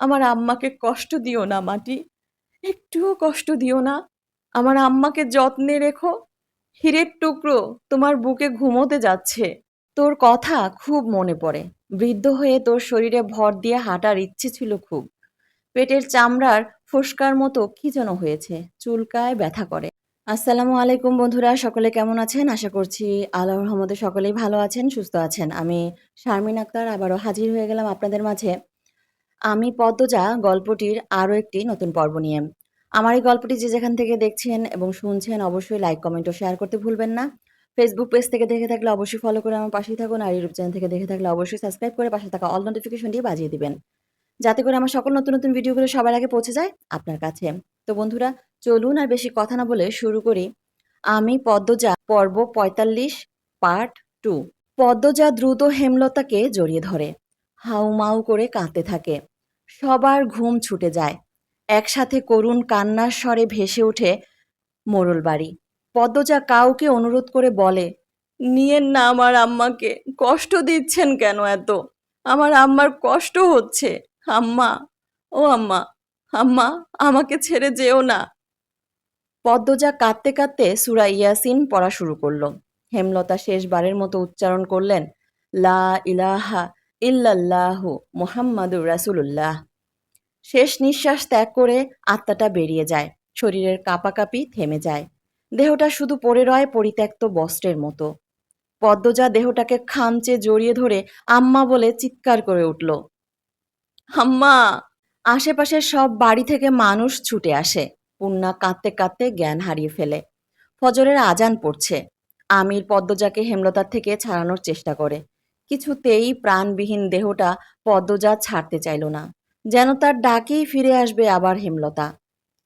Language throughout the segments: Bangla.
আমার আম্মাকে কষ্ট দিও না, মাটি। একটুও কষ্ট দিও না। আমার আম্মাকে যত্নে রেখো। হীরের টুকরো তোমার বুকে ঘুমোতে যাচ্ছে। তোর কথা খুব মনে পড়ে। বৃদ্ধ হয়ে তোর শরীরে ভর দিয়ে হাঁটার ইচ্ছে ছিল খুব। পেটের চামড়ার ফোসকার মতো কি যেন হয়েছে, চুলকায় ব্যথা করে। আসসালামু আলাইকুম বন্ধুরা, সকলে কেমন আছেন? আশা করছি আল্লাহর রহমতে সকলেই ভালো আছেন, সুস্থ আছেন। আমি শারমিন আক্তার, আবারও হাজির হয়ে গেলাম আপনাদের মাঝে। আমি পদ্মজা গল্পটির আরও একটি নতুন পর্ব নিয়ে। আমার এই গল্পটি যে যেখান থেকে দেখছেন এবং শুনছেন অবশ্যই লাইক, কমেন্ট ও শেয়ার করতে ভুলবেন না। ফেসবুক পেজ থেকে দেখে থাকলে অবশ্যই ফলো করে আমার পাশেই থাকুন আর ইউটিউব চ্যানেল থেকে দেখে থাকলে অবশ্যই সাবস্ক্রাইব করে পাশে থাকা অল নোটিফিকেশনটি বাজিয়ে দিবেন। যাতে করে আমার সকল নতুন নতুন ভিডিওগুলো সবার আগে পৌঁছে যায় আপনার কাছে। তো বন্ধুরা, চলুন আর বেশি কথা না বলে শুরু করি। আমি পদ্মজা, পর্ব পঁয়তাল্লিশ পার্ট টু পদ্মজা দ্রুত হেমলতাকে জড়িয়ে ধরে। হাউমাউ করে কাঁদতে থাকে। সবার ঘুম ছুটে যায়। একসাথে করুণ কান্নার স্বরে ভেসে ওঠে মোরল বাড়ি। পদ্মজা কাউকে অনুরোধ করে বলে, নিয়েন না আমার আম্মাকে, কষ্ট দিচ্ছেন কেন এত? আমার আম্মার কষ্ট হচ্ছে। আম্মা, ও আম্মা আম্মা, আমাকে ছেড়ে যেও না। পদ্মজা কাঁদতে কাঁদতে সুরা ইয়াসিন পড়া শুরু করল। হেমলতা শেষবারের মতো উচ্চারণ করলেন, লা ইলাহা ইল্লাল্লাহু মোহাম্মদুর রাসুলুল্লাহ। শেষ নিঃশ্বাস ত্যাগ করে আত্মাটা বেরিয়ে যায়, শরীরের কাঁপাকাঁপি থেমে যায়। দেহটা শুধু পড়ে রয় পরিত্যক্ত বস্ত্রের মতো। পদ্মজা দেহটাকে খামচে জড়িয়ে ধরে আম্মা বলে চিৎকার করে উঠল, আম্মা, আশেপাশের সব বাড়ি থেকে মানুষ ছুটে আসে পূর্ণা কাঁদতে কাঁদতে জ্ঞান হারিয়ে ফেলে। ফজরের আজান পড়ছে। আমির পদ্মজাকে হেমলতার থেকে ছাড়ানোর চেষ্টা করে। কিছুতেই প্রাণবিহীন দেহটা পদ্মজা ছাড়তে চাইল না। যেন তার ডাকেই ফিরে আসবে আবার হেমলতা।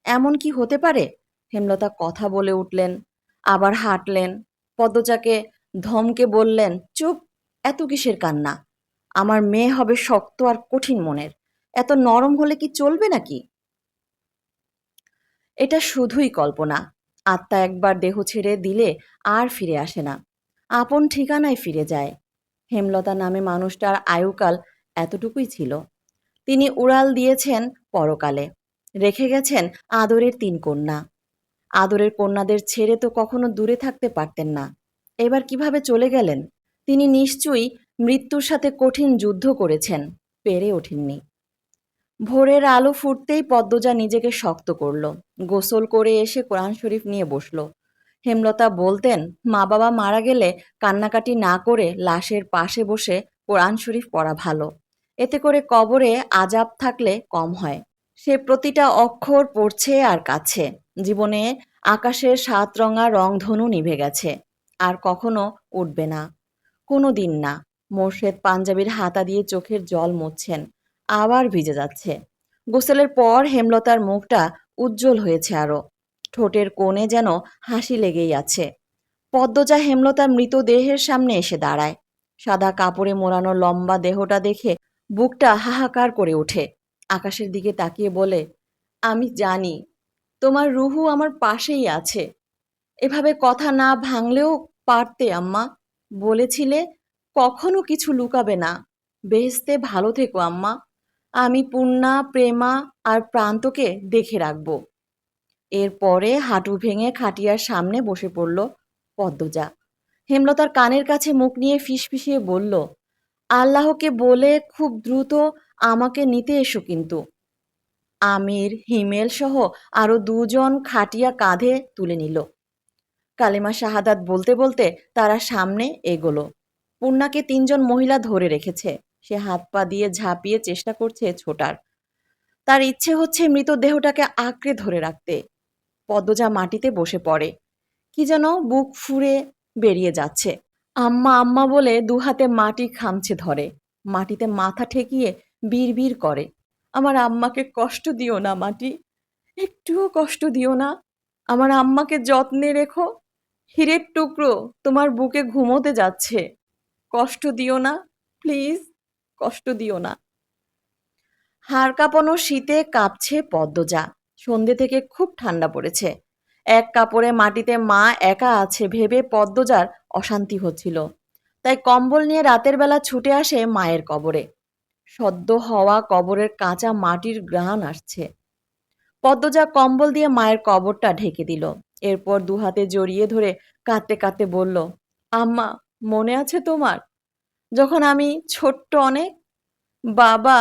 এমন কি হতে পারে? হেমলতা কথা বলে উঠলেন, আবার হাঁটলেন। পদ্মজাকে ধমকে বললেন, চুপ, এত কিসের কান্না? আমার মেয়ে হবে শক্ত আর কঠিন মনের। এত নরম হলে কি চলবে নাকি? এটা শুধুই কল্পনা। আত্মা একবার দেহ ছেড়ে দিলে আর ফিরে আসে না। আপন ঠিকানায় ফিরে যায়। হেমলতা নামে মানুষটার আয়ুকাল এতটুকুই ছিল। তিনি উড়াল দিয়েছেন পরকালে, রেখে গেছেন আদরের তিন কন্যা। আদরের কন্যাদের ছেড়ে তো কখনো দূরে থাকতে পারতেন না। এবার কীভাবে চলে গেলেন? তিনি নিশ্চয়ই মৃত্যুর সাথে কঠিন যুদ্ধ করেছেন, পেরে ওঠেননি। ভোরের আলো ফুটতেই পদ্মজা নিজেকে শক্ত করল, গোসল করে এসে কোরআন শরীফ নিয়ে বসল। হেমলতা বলতেন মা বাবা মারা গেলে কান্নাকাটি না করে লাশের পাশে বসে কোরআন শরীফ পড়া ভালো। এতে করে কবরে আজাব থাকলে কম হয়। সে প্রতিটা অক্ষর পড়ছে আর কাছে জীবনে আকাশের সাত রঙা রংধনু নিভে গেছে। আর কখনো উঠবে না। কোনো দিন না। মোর্শেদ পাঞ্জাবির হাতা দিয়ে চোখের জল মুছছেন। আবার ভিজে যাচ্ছে। গোসলের পর হেমলতার মুখটা উজ্জ্বল হয়েছে আরও। ঠোঁটের কোণে যেন হাসি লেগেই আছে। পদ্মজা হেমলতার মৃতদেহের সামনে এসে দাঁড়ায়। সাদা কাপড়ে মোড়ানো লম্বা দেহটা দেখে বুকটা হাহাকার করে ওঠে। আকাশের দিকে তাকিয়ে বলে, আমি জানি, তোমার রুহু আমার পাশেই আছে। এভাবে কথা না ভাঙলেও পারতে, আম্মা। বলেছিলে কখনো কিছু লুকাবে না। বেহেস্তে ভালো থেকো, আম্মা। আমি পূর্ণা, প্রেমা আর প্রান্তকে দেখে রাখব। এরপরে হাঁটু ভেঙে খাটিয়ার সামনে বসে পড়ল পদ্মজা। হেমলতার কানের কাছে মুখ নিয়ে ফিসফিসিয়ে বলল, আল্লাহকে বলে খুব দ্রুত আমাকে নিতে এসো কিন্তু। আমির, হিমেল সহ আরও দুজন খাটিয়া কাঁধে তুলে নিল। কালেমা শাহাদাত বলতে বলতে তারা সামনে এগোলো। পূর্ণাকে তিনজন মহিলা ধরে রেখেছে। সে হাত পা দিয়ে ঝাঁপিয়ে চেষ্টা করছে ছোটার। তার ইচ্ছে হচ্ছে মৃতদেহটাকে আঁকড়ে ধরে রাখতে। পদ্মজা মাটিতে বসে পড়ে। কি যেন বুক ফুরে বেরিয়ে যাচ্ছে। আম্মা আম্মা বলে দু হাতে মাটি খামছে ধরে। মাটিতে মাথা ঠেকিয়ে বিড় করে। আমার আম্মাকে কষ্ট দিও না, মাটি। একটুও কষ্ট দিও না। আমার আম্মাকে যত্নে রেখো। হীরের টুকরো তোমার বুকে ঘুমোতে যাচ্ছে। কষ্ট দিও না, প্লিজ, কষ্ট দিও না। হাড় কাঁপানো শীতে কাঁপছে পদ্মজা। সন্ধে থেকে খুব ঠান্ডা পড়েছে। এক কাপড়ে মাটিতে মা একা আছে ভেবে পদ্মজার অশান্তি হচ্ছিল। তাই কম্বল নিয়ে রাতের বেলা ছুটে আসে মায়ের কবরে। সদ্য হওয়া কবরের কাঁচা মাটির ঘ্রাণ আসছে। পদ্মজা কম্বল দিয়ে মায়ের কবরটা ঢেকে দিল। এরপর দু হাতে জড়িয়ে ধরে কাঁদতে কাঁদতে বলল, আম্মা, মনে আছে তোমার? যখন আমি ছোট্ট অনেক বাবা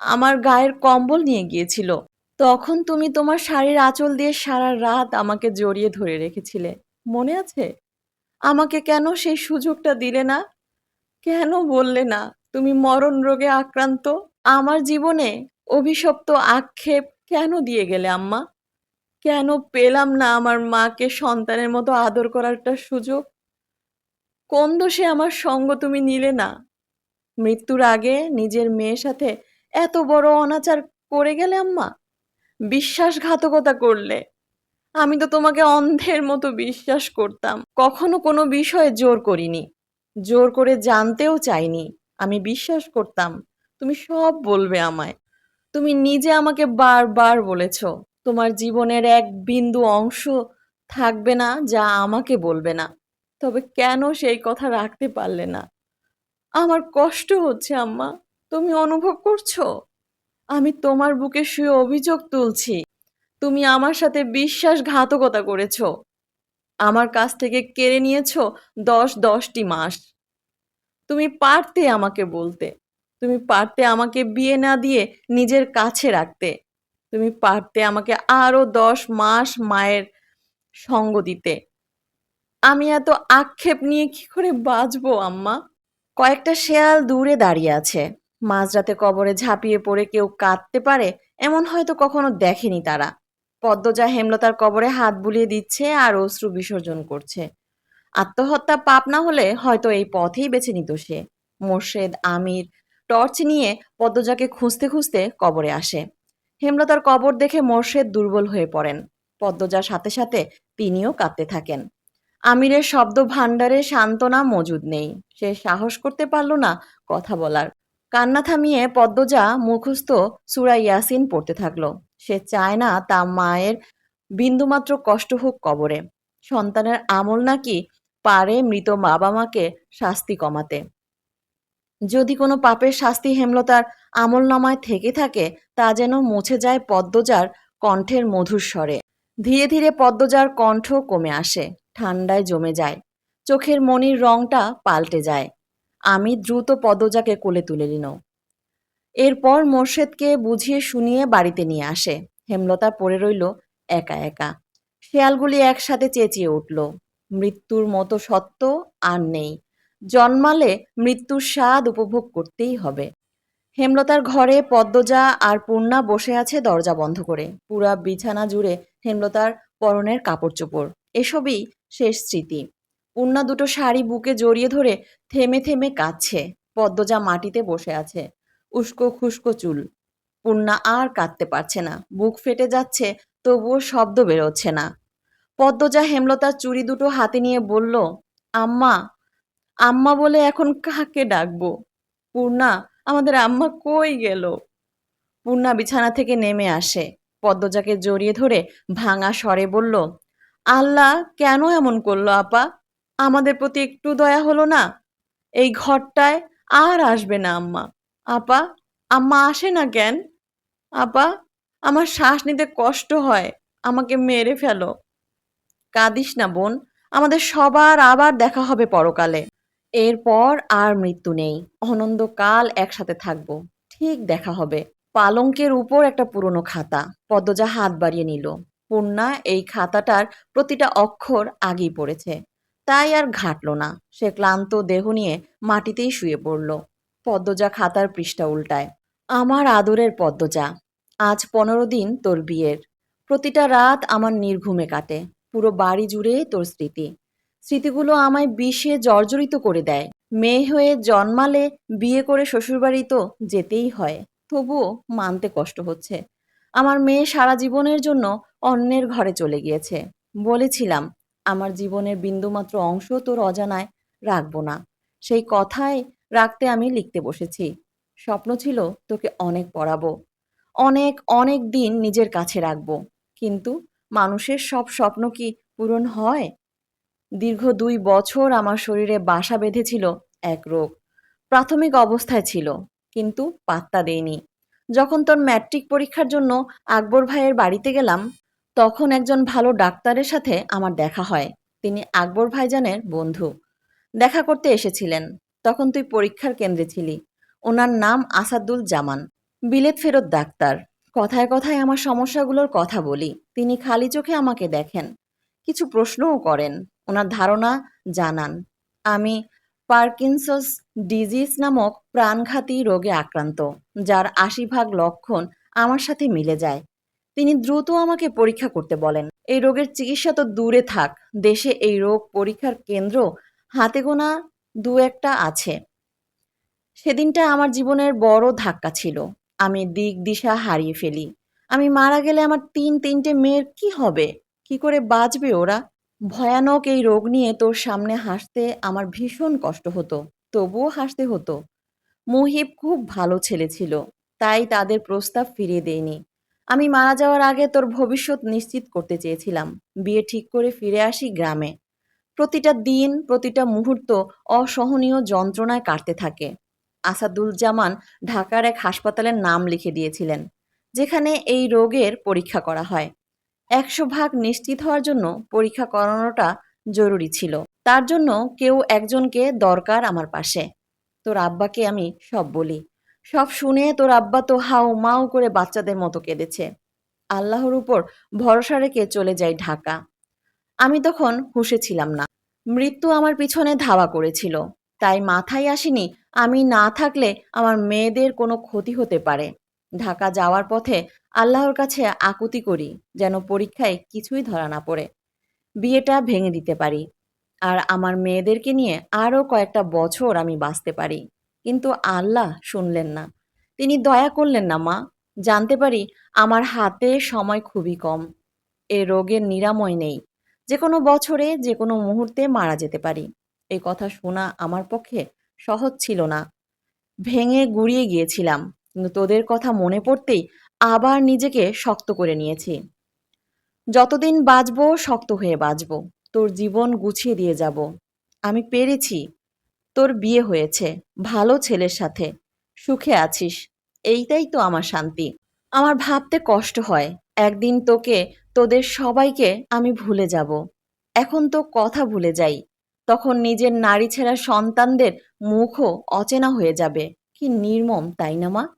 আমার গায়ের কম্বল নিয়ে গিয়েছিল তখন তুমি তোমার শাড়ির আঁচল দিয়ে সারা রাত আমাকে জড়িয়ে ধরে রেখেছিলে। মনে আছে? আমাকে কেন সেই সুযোগটা দিলে না? কেন বললে না? তুমি মরণ রোগে আক্রান্ত। আমার জীবনে অভিশপ্ত আক্ষেপ কেন দিয়ে গেলে আম্মা? কেন পেলাম না আমার মাকে সন্তানের মতো আদর করার একটা সুযোগ? কোন দোষে আমার সঙ্গ তুমি নিলে না? মৃত্যুর আগে নিজের মেয়ের সাথে এত বড় অনাচার করে গেলে আম্মা? বিশ্বাসঘাতকতা করলে। আমি তো তোমাকে অন্ধের মতো বিশ্বাস করতাম। কখনো কোনো বিষয়ে জোর করিনি। জোর করে জানতেও চাইনি। আমি বিশ্বাস করতাম, তুমি সব বলবে আমায়। তুমি নিজে আমাকে বারবার বলেছ, তোমার জীবনের এক বিন্দু অংশ থাকবে না যা আমাকে বলবে না। তবে কেন সেই কথা রাখতে পারলে না? আমার কষ্ট হচ্ছে, আম্মা। তুমি অনুভব করছ? আমি তোমার বুকে শুয়ে অভিযোগ তুলছি। তুমি আমার সাথে বিশ্বাসঘাতকতা করেছ। আমার কাছ থেকে কেড়ে নিয়েছ দশ দশটি মাস। তুমি পারতে আমাকে বলতে। তুমি পারতে আমাকে বিয়ে না দিয়ে নিজের কাছে রাখতে। তুমি পারতে আমাকে আরও দশ মাস মায়ের সঙ্গ দিতে। আমি এত আক্ষেপ নিয়ে কি করে বাঁচবো, আম্মা? কয়েকটা শেয়াল দূরে দাঁড়িয়ে আছে। মাঝরাতে কবরে ঝাঁপিয়ে পড়ে কেউ কাঁদতে পারে, এমন হয়তো কখনো দেখেনি তারা। পদ্মজা হেমলতার কবরে হাত বুলিয়ে দিচ্ছে আর অশ্রু বিসর্জন করছে। আত্মহত্যা পাপ না হলে হয়তো এই পথেই বেছে নিত সে। মোর্শেদ, আমির, টর্চ নিয়ে পদ্মজাকে খুঁজতে খুঁজতে কবরে আসে। হেমলতার কবর দেখে মোর্শেদ দুর্বল হয়ে পড়েন। পদ্মজার সাথে সাথে তিনিও কাঁদতে থাকেন। আমিরের শব্দ ভাণ্ডারে সান্ত্বনা মজুদ নেই। সে সাহস করতে পারল না কথা বলার। কান্না থামিয়ে পদ্মজা মুখস্থ সুরা ইয়াসিন পড়তে থাকল। সে চায় না তা মায়ের বিন্দুমাত্র কষ্ট হোক কবরে। সন্তানের আমল নাকি পারে মৃত বাবা মাকে শাস্তি কমাতে। যদি কোনো পাপের শাস্তি হেমলতার আমল নামায় থেকে থাকে, তা যেন মুছে যায় পদ্মজার কণ্ঠের মধুর স্বরে। ধীরে ধীরে পদ্মজার কণ্ঠ কমে আসে ঠান্ডায় জমে যায়। চোখের মনির রংটা পাল্টে যায়। আমি দ্রুত পদ্মজাকে কোলে তুলে নিল এরপর মোর্শেদকে বুঝিয়ে শুনিয়ে বাড়িতে নিয়ে আসে। হেমলতা পড়ে রইল একা একা। শেয়ালগুলি একসাথে চেঁচিয়ে উঠল। মৃত্যুর মতো সত্য আর নেই। জন্মালে মৃত্যুর স্বাদ উপভোগ করতেই হবে। হেমলতার ঘরে পদ্মজা আর পূর্ণা বসে আছে দরজা বন্ধ করে। পুরা বিছানা জুড়ে হেমলতার পরনের কাপড় চোপড় এসবই শেষ স্মৃতি। পূর্ণা দুটো শাড়ি বুকে জড়িয়ে ধরে থেমে থেমে কাঁদছে। পদ্মজা মাটিতে বসে আছে। উস্কো খুস্কো চুল। পূর্ণা আর কাঁদতে পারছে না। বুক ফেটে যাচ্ছে, তবুও শব্দ বেরোচ্ছে না। পদ্মজা হেমলতার চুড়ি দুটো হাতে নিয়ে বলল, আম্মা আম্মা বলে এখন কাকে ডাকবো? পূর্ণা আমাদের আম্মা কই গেল? পূর্ণা বিছানা থেকে নেমে আসে। পদ্মজাকে জড়িয়ে ধরে ভাঙা স্বরে বলল, আল্লাহ কেন এমন করল আপা? আমাদের প্রতি একটু দয়া হলো না? এই ঘরটায় আর আসবে না, আম্মা। আপা, আম্মা আসে না কেন? আপা, আমার শ্বাস নিতে কষ্ট হয়। আমাকে মেরে ফেলো। কাঁদিস না, বোন। আমাদের সবার আবার দেখা হবে পরকালে। এরপর আর মৃত্যু নেই। অনন্তকাল একসাথে থাকব। ঠিক দেখা হবে। পালঙ্কের উপর একটা পুরনো খাতা। পদ্মজা হাত বাড়িয়ে নিল। পূর্ণা এই খাতাটার প্রতিটা অক্ষর আগেই পড়েছে। তাই আর ঘাটল না। সে ক্লান্ত দেহ নিয়ে মাটিতেই শুয়ে পড়ল। পদ্মজা খাতার পৃষ্ঠা উল্টায়, আমার আদরের পদ্মজা, আজ পনেরো দিন তোর বিয়ের। প্রতিটা রাত আমার নির্ঘুমে কাটে, পুরো বাড়ি জুড়ে তোর স্মৃতি। স্মৃতিগুলো আমায় বিষে জর্জরিত করে দেয়। মেয়ে হয়ে জন্মালে বিয়ে করে শ্বশুরবাড়ি তো যেতেই হয়। তবুও মানতে কষ্ট হচ্ছে। আমার মেয়ে সারা জীবনের জন্য অন্যের ঘরে চলে গিয়েছে। বলেছিলাম আমার জীবনের বিন্দুমাত্র অংশ তোর অজানায় রাখব না। সেই কথায় রাখতে আমি লিখতে বসেছি। স্বপ্ন ছিল তোকে অনেক পড়াবো। অনেক অনেক দিন নিজের কাছে রাখব। কিন্তু মানুষের সব স্বপ্ন কি পূরণ হয়? দীর্ঘ দুই বছর আমার শরীরে বাসা বেঁধেছিল এক রোগ। প্রাথমিক অবস্থায় ছিল, কিন্তু পাত্তা দেইনি। যখন তোর ম্যাট্রিক পরীক্ষার জন্য আকবর ভাইয়ের বাড়িতে গেলাম তখন একজন ভালো ডাক্তারের সাথে আমার দেখা হয়। তিনি আকবর ভাইজানের বন্ধু। দেখা করতে এসেছিলেন। তখন তুই পরীক্ষার কেন্দ্রে ছিলি। ওনার নাম আসাদুল জামান। বিলেত ফেরত ডাক্তার। কথায় কথায় আমার সমস্যাগুলোর কথা বলি। তিনি খালি চোখে আমাকে দেখেন। কিছু প্রশ্নও করেন। ওনার ধারণা জানান, আমি পার্কিনসস ডিজিজ নামক প্রাণঘাতী রোগে আক্রান্ত, যার আশি ভাগ লক্ষণ আমার সাথে মিলে যায়। তিনি দ্রুত আমাকে পরীক্ষা করতে বলেন। এই রোগের চিকিৎসা তো দূরে থাক। দেশে এই রোগ পরীক্ষার কেন্দ্র হাতে গোনা দু একটা আছে। সেদিনটা আমার জীবনের বড় ধাক্কা ছিল। আমি দিক দিশা হারিয়ে ফেলি। আমি মারা গেলে আমার তিন তিনটে মেয়ের কি হবে? কি করে বাঁচবে ওরা? ভয়ানক এই রোগ নিয়ে তোর সামনে হাসতে আমার ভীষণ কষ্ট হতো। তবুও হাসতে হতো। মুহিব খুব ভালো ছেলে ছিল। তাই তাদের প্রস্তাব ফিরিয়ে দেয়নি। আমি মারা যাওয়ার আগে তোর ভবিষ্যৎ নিশ্চিত করতে চেয়েছিলাম। বিয়ে ঠিক করে ফিরে আসি গ্রামে। প্রতিটা দিন, প্রতিটা মুহূর্ত অসহনীয় যন্ত্রণায় কাটতে থাকে। আসাদুজ্জামান ঢাকার এক হাসপাতালের নাম লিখে দিয়েছিলেন, যেখানে এই রোগের পরীক্ষা করা হয়। একশো ভাগ নিশ্চিত হওয়ার জন্য পরীক্ষা করানোটা জরুরি ছিল। তার জন্য কেউ একজনকে দরকার আমার পাশে। তোর আব্বাকে আমি সব বলি। সব শুনে তোর আব্বা তো হাউ মাও করে বাচ্চাদের মতো কেঁদেছে। আল্লাহর উপর ভরসা রেখে চলে যাই ঢাকা। আমি তখন হুঁশে ছিলাম না। মৃত্যু আমার পিছনে ধাওয়া করেছিল। তাই মাথায় আসেনি আমি না থাকলে আমার মেয়েদের কোনো ক্ষতি হতে পারে। ঢাকা যাওয়ার পথে আল্লাহর কাছে আকুতি করি যেন পরীক্ষায় কিছুই ধরা না পড়ে। বিয়েটা ভেঙে দিতে পারি। আর আমার মেয়েদেরকে নিয়ে আরও কয়েকটা বছর আমি বাঁচতে পারি। কিন্তু আল্লাহ শুনলেন না। তিনি দয়া করলেন না, মা। জানতে পারি আমার হাতে সময় খুবই কম। এ রোগের নিরাময় নেই। যে কোনো বছরে যে কোনো মুহূর্তে মারা যেতে পারি। এই কথা শোনা আমার পক্ষে সহজ ছিল না। ভেঙে গুড়িয়ে গিয়েছিলাম, কিন্তু তোদের কথা মনে পড়তেই আবার নিজেকে শক্ত করে নিয়েছি। যতদিন বাঁচবো, শক্ত হয়ে বাঁচবো। তোর জীবন গুছিয়ে দিয়ে যাব। আমি পেরেছি তোর বিয়ে হয়েছে। ভালো ছেলের সাথে। সুখে আছিস। এইটাই তো আমার শান্তি। আমার ভাবতে কষ্ট হয়। একদিন তোকে, তোদের সবাইকে আমি ভুলে যাব। এখন তো কথা ভুলে যাই। তখন নিজের নারী ছেঁড়া সন্তানদের মুখও অচেনা হয়ে যাবে। কি নির্মম, তাই না, মা?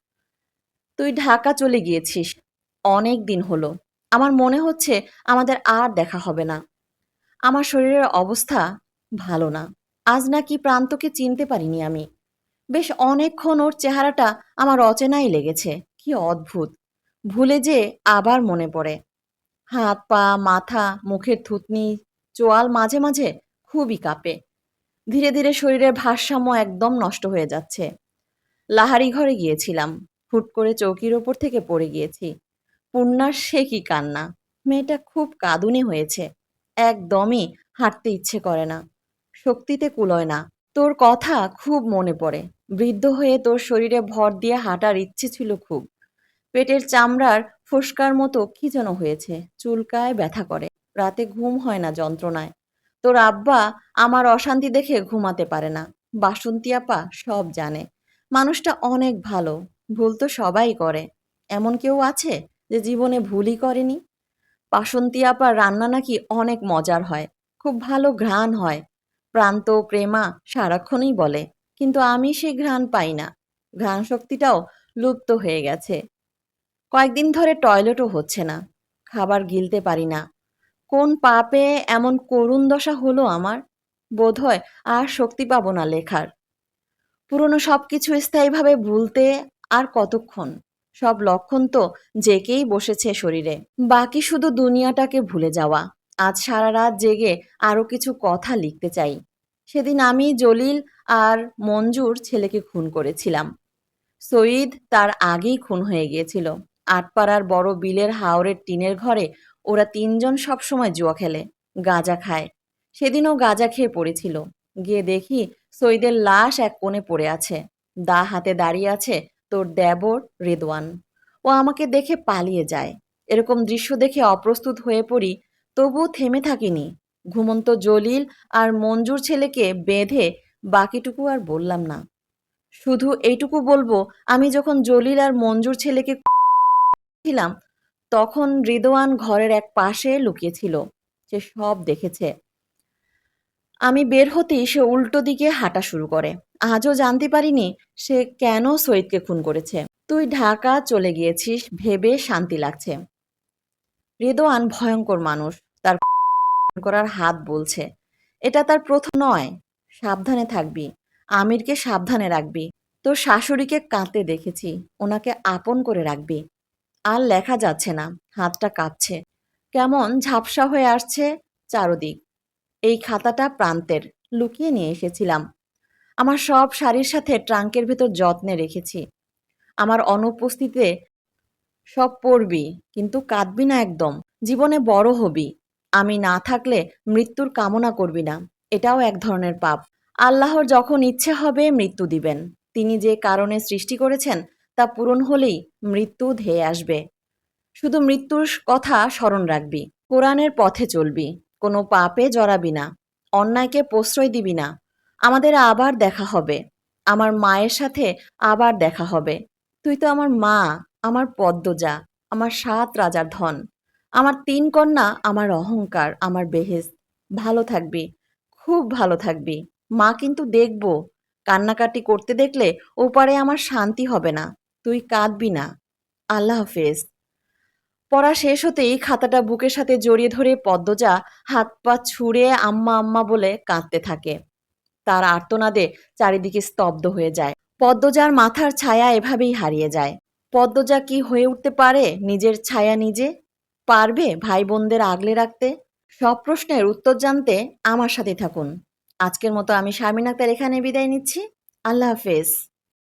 তুই ঢাকা চলে গিয়েছিস। অনেক দিন হলো। আমার মনে হচ্ছে আমাদের আর দেখা হবে না। আমার শরীরের অবস্থা ভালো না। আজ নাকি প্রান্তকে চিনতে পারিনি আমি। বেশ অনেকক্ষণ ওর চেহারাটা আমার অচেনাই লেগেছে। কি অদ্ভুত। ভুলে যে আবার মনে পড়ে। হাত, পা, মাথা, মুখের থুতনি, চোয়াল মাঝে মাঝে খুবই কাঁপে। ধীরে ধীরে শরীরের ভারসাম্য একদম নষ্ট হয়ে যাচ্ছে। লাহারি ঘরে গিয়েছিলাম। হুট করে চৌকির ওপর থেকে পড়ে গিয়েছি। পূর্ণার সে কি কান্না। মেয়েটা খুব কাঁদুনি হয়েছে। একদমই হাঁটতে ইচ্ছে করে না। শক্তিতে কুলয় না। তোর কথা খুব মনে পড়ে। বৃদ্ধ হয়ে তোর শরীরে ভর দিয়ে হাঁটার ইচ্ছে ছিল খুব। পেটের চামড়ার ফোসকার মতো কি যেন হয়েছে, চুলকায় ব্যথা করে। রাতে ঘুম হয় না যন্ত্রণায়। তোর আব্বা আমার অশান্তি দেখে ঘুমাতে পারে না। বাসন্তী আপা সব জানে। মানুষটা অনেক ভালো, ভুল তো সবাই করে। এমন কেউ আছে যে জীবনে ভুলই করেনি? বাসন্তী আপার রান্না নাকি অনেক মজার হয়। খুব ভালো ঘ্রাণ হয়। প্রান্ত প্রেমা সারাক্ষণই বলে, কিন্তু আমি সেই ঘ্রাণ পাই না। ঘ্রাণ শক্তিটাও লুপ্ত হয়ে গেছে। কয়েকদিন ধরে টয়লেটও হচ্ছে না। খাবার গিলতে পারি না। কোন পাপে এমন করুণ দশা হলো আমার? বোধহয় আর শক্তি পাব না লেখার। পুরনো সব কিছু স্থায়ীভাবে ভুলতে আর কতক্ষণ? সব লক্ষণ তো জেকেই বসেছে শরীরে। বাকি শুধু দুনিয়াটাকে ভুলে যাওয়া। আজ সারা রাত জেগে আরও কিছু কথা লিখতে চাই। সেদিন আমি, জলিল আর মঞ্জুর ছেলেকে খুন করেছিলাম। সঈদ তার আগেই খুন হয়ে গিয়েছিল। আটপাড়ার বড় বিলের হাওরের টিনের ঘরে ওরা তিনজন সবসময় জুয়া খেলে, গাঁজা খায়। সেদিনও গাঁজা খেয়ে পড়েছিল। গিয়ে দেখি সৈদের লাশ এক কোণে পড়ে আছে। দা হাতে দাঁড়িয়ে আছে তোর দেবর রেদওয়ান। ও আমাকে দেখে পালিয়ে যায়। এরকম দৃশ্য দেখে অপ্রস্তুত হয়ে পড়ি তবুও থেমে থাকিনি। ঘুমন্ত জলিল আর মঞ্জুর ছেলেকে বেঁধে বাকিটুকু আর বললাম না। শুধু এইটুকু বলব, আমি যখন জলিল আর মঞ্জুর ছেলেকে ছিলাম, তখন রিদওয়ান ঘরের এক পাশে লুকিয়েছিল। সে সব দেখেছে। আমি বের হতেই সে উল্টো দিকে হাঁটা শুরু করে। আজও জানতে পারিনি সে কেন সৈয়দকে খুন করেছে। তুই ঢাকা চলে গিয়েছিস, ভেবে শান্তি লাগছে। রেদোয়ান ভয়ঙ্কর মানুষ। তার করার হাত বলছে, এটা তার প্রথম নয়। সাবধানে থাকবি। আমিরকে সাবধানে রাখবি। তোর শাশুড়িকে কাঁদতে দেখেছি। ওনাকে আপন করে রাখবি। আর লেখা যাচ্ছে না। হাতটা কাঁপছে। কেমন ঝাপসা হয়ে আসছে চারদিক। এই খাতাটা প্রান্তের। লুকিয়ে নিয়ে এসেছিলাম। আমার সব শাড়ির সাথে ট্রাঙ্কের ভেতর যত্নে রেখেছি। আমার অনুপস্থিতিতে সব পড়বি, কিন্তু কাঁদবি না একদম। জীবনে বড় হবি। আমি না থাকলে মৃত্যুর কামনা করবি না। এটাও এক ধরনের পাপ। আল্লাহর যখন ইচ্ছে হবে, মৃত্যু দিবেন। তিনি যে কারণে সৃষ্টি করেছেন, তা পূরণ হলেই মৃত্যু ধেয়ে আসবে। শুধু মৃত্যুর কথা স্মরণ রাখবি। কোরআনের পথে চলবি। কোনো পাপে জড়াবি না। অন্যায়কে প্রশ্রয় দিবি না। আমাদের আবার দেখা হবে। আমার মায়ের সাথে আবার দেখা হবে। তুই তো আমার মা। আমার পদ্মজা, আমার সাত রাজার ধন, আমার তিন কন্যা, আমার অহংকার, আমার বেহেস ভালো থাকবি, খুব ভালো থাকবি। মা কিন্তু দেখব। কান্নাকাটি করতে দেখলে ওপারে আমার শান্তি হবে না, তুই কাঁদবি না। আল্লাহ হাফেজ। পড়া শেষ হতেই খাতাটা বুকের সাথে জড়িয়ে ধরে পদ্মজা হাত পা ছুঁড়ে আম্মা আম্মা বলে কাঁদতে থাকে। তার আর্তনাদে চারিদিকে স্তব্ধ হয়ে যায়। পদ্মজার মাথার ছায়া এভাবেই হারিয়ে যায়। পদ্মজা কি হয়ে উঠতে পারে? নিজের ছায়া নিজে? পারবে ভাই বোনদের আগলে রাখতে? সব প্রশ্নের উত্তর জানতে আমার সাথে থাকুন। আজকের মতো আমি শারমিন আক্তার এখানে বিদায় নিচ্ছি। আল্লাহ হাফেজ।